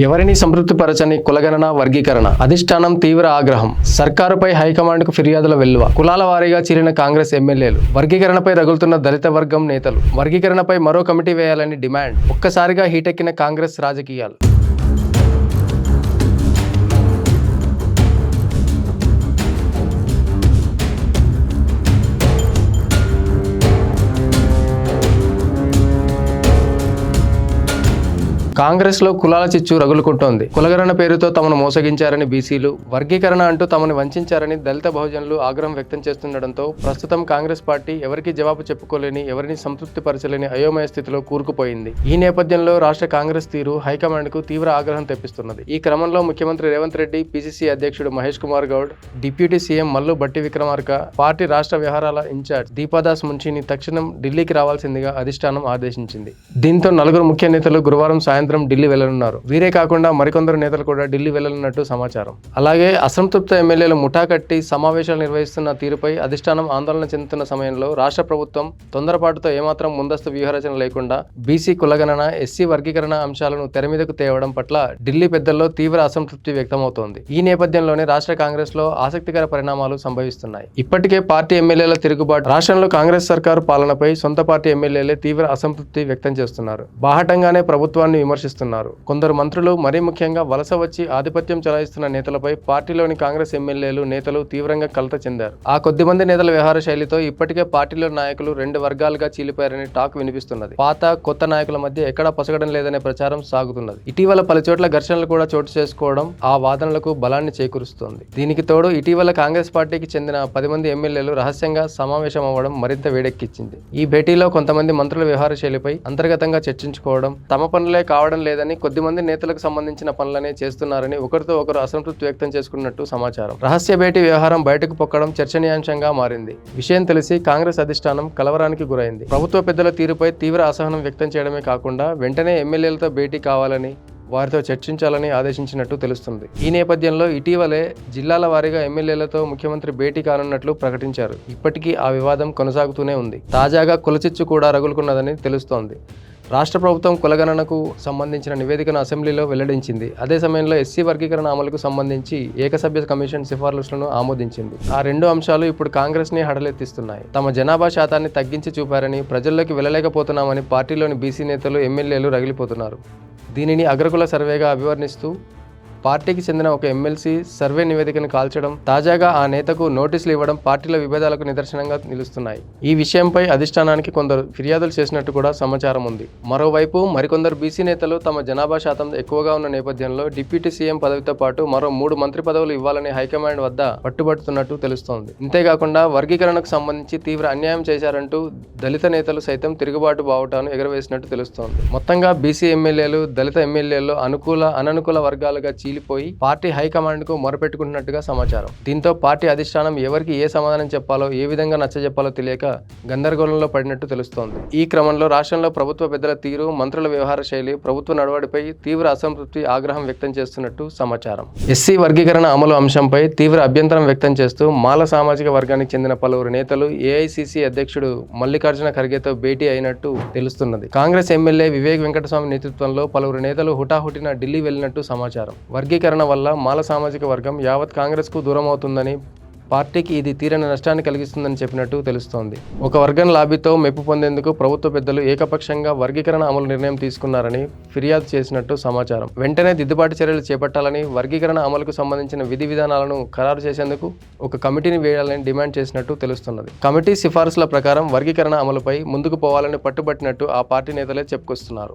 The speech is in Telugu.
ఎవరిని సంతృప్తిపరచని కులగణన వర్గీకరణ? అధిష్టానం తీవ్ర ఆగ్రహం. సర్కారుపై హైకమాండ్కు ఫిర్యాదుల వెల్లువ. కులాల వారీగా చీరిన కాంగ్రెస్ ఎమ్మెల్యేలు. వర్గీకరణపై రగులుతున్న దళిత వర్గం నేతలు. వర్గీకరణపై మరో కమిటీ వేయాలని డిమాండ్. ఒక్కసారిగా హీటెక్కిన కాంగ్రెస్ రాజకీయాలు. కాంగ్రెస్లో కులాల చిచ్చు రగులుకుంటోంది. కులగరణ పేరుతో తమను మోసగించారని బీసీలు వర్గీకరణ అంటూ తమను వంచారని దళిత బహుజనులు ఆగ్రహం వ్యక్తం చేస్తుండటంతో ప్రస్తుతం కాంగ్రెస్ పార్టీ ఎవరికి జవాబు చెప్పుకోలేని ఎవరిని సంతృప్తిపరచలేని అయోమయ స్థితిలో కూరుకుపోయింది. ఈ నేపథ్యంలో రాష్ట్ర కాంగ్రెస్ తీరు హైకమాండ్కు తీవ్ర ఆగ్రహం తెప్పిస్తున్నది. ఈ క్రమంలో ముఖ్యమంత్రి రేవంత్ రెడ్డి పిసిసి అధ్యక్షుడు Mahesh Kumar Goud deputy CM Mallu Bhatti Vikramarka party రాష్ట్ర వ్యవహారాల ఇన్ఛార్జ్ దీపాదాస్ మున్షిని తక్షణం ఢిల్లీకి రావాల్సిందిగా అధిష్టానం ఆదేశించింది. దీంతో నలుగురు ముఖ్య నేతలు గురువారం సాయంత్రం ఢిల్లీ వెళ్ళనున్నారు వీరే కాకుండా మరికొందరు నేతలు కూడా ఢిల్లీ వెళ్ళనున్నట్టు సమాచారం. అలాగే అసంతృప్త ఎమ్మెల్యేలు ముఠా కట్టి సమావేశాలు నిర్వహిస్తున్న తీరుపై అధిష్టానం ఆందోళన చెందుతున్న సమయంలో రాష్ట్ర ప్రభుత్వం తొందరపాటుతో ఏమాత్రం ముందస్తు వ్యూహరచన లేకుండా బీసీ కులగణన ఎస్సీ వర్గీకరణ అంశాలను తెర మీదకు తేవడం పట్ల ఢిల్లీ పెద్దల్లో తీవ్ర అసంతృప్తి వ్యక్తమవుతోంది. ఈ నేపథ్యంలోనే రాష్ట్ర కాంగ్రెస్లో ఆసక్తికర పరిణామాలు సంభవిస్తున్నాయి. ఇప్పటికే పార్టీ ఎమ్మెల్యేల తిరుగుబాటు రాష్ట్రంలో కాంగ్రెస్ సర్కారు పాలనపై సొంత పార్టీ ఎమ్మెల్యేలే తీవ్ర అసంతృప్తి వ్యక్తం చేస్తున్నారు. బాహటంగానే ప్రభుత్వాన్ని విమర్శిస్తున్నారు. కొందరు మంత్రులు మరీ ముఖ్యంగా వలస వచ్చి ఆధిపత్యం చెలాయిస్తున్న నేతలపై పార్టీలోని కాంగ్రెస్ ఎమ్మెల్యేలు నేతలు తీవ్రంగా కలత చెందారు. ఆ కొద్ది మంది నేతల వ్యవహార శైలితో ఇప్పటికే పార్టీలో నాయకులు రెండు వర్గాలుగా చీలిపోయారని టాక్ వినిపిస్తున్నది. పాత కొత్త నాయకుల మధ్య ఎక్కడా పొసగడం లేదనే ప్రచారం సాగుతున్నది. ఇటీవల పలు చోట్ల ఘర్షణలు కూడా చోటు చేసుకోవడం ఆ వాదనలకు బలాన్ని చేకూరుస్తోంది. దీనికి తోడు ఇటీవల కాంగ్రెస్ పార్టీకి చెందిన పది మంది ఎమ్మెల్యేలు రహస్యంగా సమావేశం అవ్వడం మరింత వేడెక్కించింది. ఈ భేటీలో కొంతమంది మంత్రుల వ్యవహార శైలిపై అంతర్గతంగా చర్చించుకోవడం తమ పనులే కావడం లేదని కొద్దిమంది నేతలకు సంబంధించిన పనులనే చేస్తున్నారని ఒకరితో ఒకరు అసంతృప్తి వ్యక్తం చేసుకున్నట్టు సమాచారం. రహస్య భేటీ వ్యవహారం బయటకు పొక్కడం చర్చనీయాంశంగా మారింది. విషయం తెలిసి కాంగ్రెస్ అధిష్టానం కలవరానికి గురైంది. ప్రభుత్వ పెద్దల తీరుపై తీవ్ర అసహనం వ్యక్తం చేయడమే కాకుండా వెంటనే ఎమ్మెల్యేలతో భేటీ కావాలని వారితో చర్చించాలని ఆదేశించినట్టు తెలుస్తుంది. ఈ నేపథ్యంలో ఇటీవలే జిల్లాల వారీగా ఎమ్మెల్యేలతో ముఖ్యమంత్రి భేటీ కానున్నట్లు ప్రకటించారు. ఇప్పటికీ ఆ వివాదం కొనసాగుతూనే ఉంది. తాజాగా కులచిచ్చు కూడా రగులుకున్నదని తెలుస్తోంది. రాష్ట్ర ప్రభుత్వం కులగణనకు సంబంధించిన నివేదికను అసెంబ్లీలో వెల్లడించింది. అదే సమయంలో ఎస్సీ వర్గీకరణ అమలుకు సంబంధించి ఏకసభ్య కమిషన్ సిఫార్సులను ఆమోదించింది. ఆ రెండు అంశాలు ఇప్పుడు కాంగ్రెస్ని హడలెత్తిస్తున్నాయి. తమ జనాభా శాతాన్ని తగ్గించి చూపారని ప్రజల్లోకి వెళ్ళలేకపోతున్నామని పార్టీలోని బీసీ నేతలు ఎమ్మెల్యేలు రగిలిపోతున్నారు. దీనిని అగ్రకుల సర్వేగా అభివర్ణిస్తూ పార్టీకి చెందిన ఒక ఎమ్మెల్సీ సర్వే నివేదికను కాల్చడం తాజాగా ఆ నేతకు నోటీసులు ఇవ్వడం పార్టీల విభేదాలకు నిదర్శనంగా నిలుస్తున్నాయి. ఈ విషయంపై అధిష్టానానికి కొందరు ఫిర్యాదులు చేసినట్టు కూడా సమాచారం ఉంది. మరోవైపు మరికొందరు బీసీ నేతలు తమ జనాభా శాతం ఎక్కువగా ఉన్న నేపథ్యంలో డిప్యూటీ సీఎం పదవితో పాటు మరో మూడు మంత్రి పదవులు ఇవ్వాలని హైకమాండ్ వద్ద పట్టుబడుతున్నట్టు తెలుస్తోంది. ఇంతేకాకుండా వర్గీకరణకు సంబంధించి తీవ్ర అన్యాయం చేశారంటూ దళిత నేతలు సైతం తిరుగుబాటు బావుటాను ఎగరవేసినట్టు తెలుస్తోంది. మొత్తంగా బీసీ ఎమ్మెల్యేలు దళిత ఎమ్మెల్యేలు అనుకూల అననుకూల వర్గాలుగా చీలిపోయి పార్టీ హైకమాండ్కు మొరపెట్టుకుంటున్నట్టుగా సమాచారం. దీంతో పార్టీ అధిష్టానం ఎవరికి ఏ సమాధానం చెప్పాలో ఏ విధంగా నచ్చజెప్పాలో తెలియక గందరగోళంలో పడినట్టు తెలుస్తోంది. ఈ క్రమంలో రాష్ట్రంలో ప్రభుత్వ పెద్దల తీరు మంత్రుల వ్యవహార శైలి ప్రభుత్వ నడవడిపై తీవ్ర అసంతృప్తి ఆగ్రహం వ్యక్తం చేస్తున్నట్టు సమాచారం. ఎస్సీ వర్గీకరణ అమలు అంశంపై తీవ్ర అభ్యంతరం వ్యక్తం చేస్తూ మాల సామాజిక వర్గానికి చెందిన పలువురు నేతలు ఏఐసిసి అధ్యక్షుడు మల్లికార్జున ఖర్గేతో భేటీ అయినట్టు తెలుస్తున్నది. కాంగ్రెస్ ఎమ్మెల్యే వివేక్ వెంకటస్వామి నేతృత్వంలో పలువురు నేతలు హుటాహుటిన ఢిల్లీ వెళ్ళినట్టు సమాచారం. వర్గీకరణ వల్ల మాల సామాజిక వర్గం యావత్ కాంగ్రెస్కు దూరం అవుతుందని పార్టీకి ఇది తీరని నష్టాన్ని కలిగిస్తుందని చెప్పినట్టు తెలుస్తోంది. ఒక వర్గం లాబీతో మెప్పు పొందేందుకు ప్రభుత్వ పెద్దలు ఏకపక్షంగా వర్గీకరణ అమలు నిర్ణయం తీసుకున్నారని ఫిర్యాదు చేసినట్టు సమాచారం. వెంటనే దిద్దుబాటు చర్యలు చేపట్టాలని వర్గీకరణ అమలుకు సంబంధించిన విధి విధానాలను ఖరారు చేసేందుకు ఒక కమిటీని వేయాలని డిమాండ్ చేసినట్టు తెలుస్తున్నది. కమిటీ సిఫార్సుల ప్రకారం వర్గీకరణ అమలుపై ముందుకు పోవాలని పట్టుబట్టినట్టు ఆ పార్టీ నేతలే చెప్పుకొస్తున్నారు.